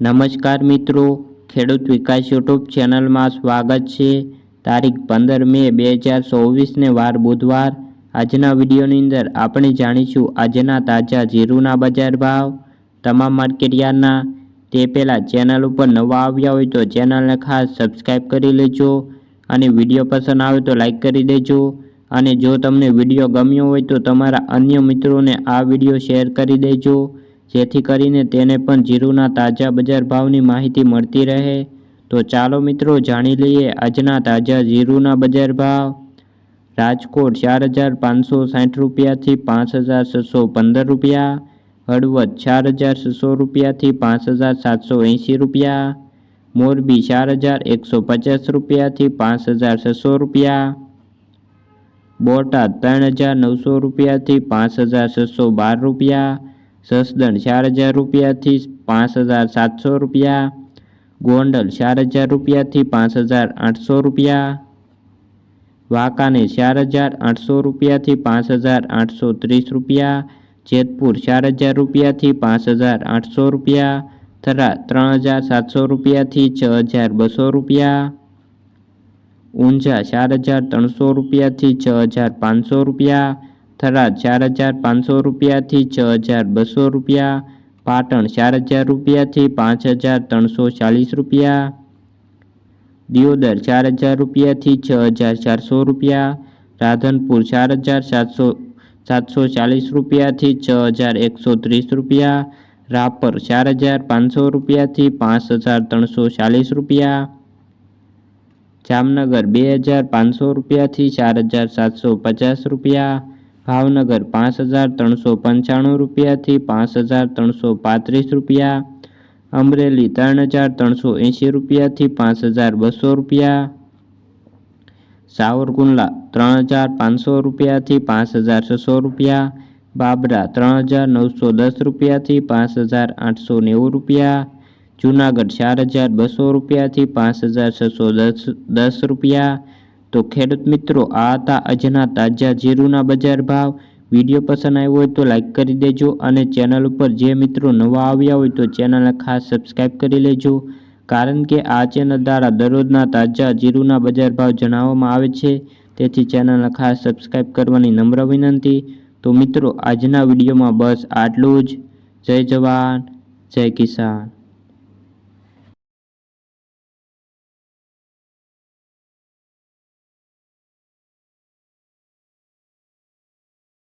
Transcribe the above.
નમસ્કાર મિત્રો, ખેડૂત વિકાસ યુટ્યુબ ચેનલમાં સ્વાગત છે. તારીખ પંદર મે બે હજાર ચોવીસને વાર બુધવાર. આજના વિડીયોની અંદર આપણે જાણીશું આજના તાજા જીરુના બજાર ભાવ. તમામ માર્કેટયાર્ડના તે પહેલાં ચેનલ ઉપર નવા આવ્યા હોય તો ચેનલને ખાસ સબસ્ક્રાઈબ કરી લેજો અને વીડિયો પસંદ આવે તો લાઈક કરી દેજો. અને જો તમને વીડિયો ગમ્યો હોય તો તમારા અન્ય મિત્રોને આ વીડિયો શેર કરી દેજો. જેથી કરીને તેને પણ જીરુના તાજા બજાર ભાવની માહિતી મળતી રહે. તો ચાલો મિત્રો જાણી લઈએ આજના તાજા જીરુના બજાર ભાવ. રાજકોટ ચાર હજાર પાંચસો સાઠ રૂપિયાથી પાંચ હજાર છસો પંદર રૂપિયા. હળવદ ચાર હજાર છસો રૂપિયાથી પાંચ હજાર સાતસો એંશી રૂપિયા. મોરબી ચાર હજાર એકસો પચાસ રૂપિયાથી પાંચ હજાર છસો રૂપિયા. બોટાદ ત્રણ હજાર નવસો રૂપિયાથી પાંચ હજાર છસો બાર રૂપિયા. સસદણ ચાર હજાર રૂપિયાથી પાંચ હજાર સાતસો રૂપિયા, ગોંડલ ચાર હજાર રૂપિયાથી પાંચ હજાર આઠસો રૂપિયા વાંકાને ચાર હજાર આઠસો રૂપિયાથી પાંચ હજાર આઠસો ત્રીસ રૂપિયા, જેતપુર ચાર હજાર રૂપિયાથી પાંચ હજાર આઠસો રૂપિયા થરા ત્રણ હજાર સાતસો રૂપિયાથી છ હજાર બસો રૂપિયા, ઊંઝા ચાર હજાર ત્રણસો રૂપિયાથી છ હજાર પાંચસો રૂપિયા થરાદ ચાર હજાર પાંચસો રૂપિયાથી છ હજાર બસો રૂપિયા, પાટણ ચાર હજાર રૂપિયાથી પાંચ હજાર ત્રણસો ચાલીસ રૂપિયા, દિયોદર ચાર હજાર રૂપિયાથી છ હજાર ચારસો રૂપિયા, રાધનપુર ચાર હજાર સાતસો સાતસો ચાલીસ રૂપિયાથી છ હજાર એકસો ત્રીસ રૂપિયા, રાપર ચાર હજાર પાંચસો રૂપિયાથી પાંચ હજાર ત્રણસો ચાલીસ રૂપિયા, જામનગર બે હજાર પાંચસો રૂપિયાથી ચાર હજાર સાતસો પચાસ રૂપિયા ભાવનગર પાંચ હજાર ત્રણસો પંચાણું રૂપિયાથી પાંચ હજાર ત્રણસો પાંત્રીસ રૂપિયા. અમરેલી ત્રણ હજાર ત્રણસો એંશી રૂપિયાથી પાંચ હજાર બસો રૂપિયા. સાવરકુંડલા ત્રણ હજાર પાંચસો રૂપિયાથી પાંચ હજાર છસો રૂપિયા. બાબરા ત્રણ હજાર નવસો દસ રૂપિયાથી પાંચ હજાર આઠસો નેવું રૂપિયા. જુનાગઢ ચાર હજાર બસો રૂપિયાથી પાંચ હજાર છસો દસ દસ રૂપિયા. તો ખેડૂત મિત્રો, આ હતા આજના તાજા જીરુના બજાર ભાવ. વીડિયો પસંદ આવ્યો હોય તો લાઈક કરી દેજો અને ચેનલ ઉપર જે મિત્રો નવા આવ્યા હોય તો ચેનલને ખાસ સબસ્ક્રાઈબ કરી લેજો. કારણ કે આ ચેનલ દ્વારા દરરોજના તાજા જીરુના બજાર ભાવ જણાવવામાં આવે છે. તેથી ચેનલને ખાસ સબસ્ક્રાઈબ કરવાની નમ્ર વિનંતી. તો મિત્રો, આજના વિડીયોમાં બસ આટલું જ. જય જવાન, જય કિસાન.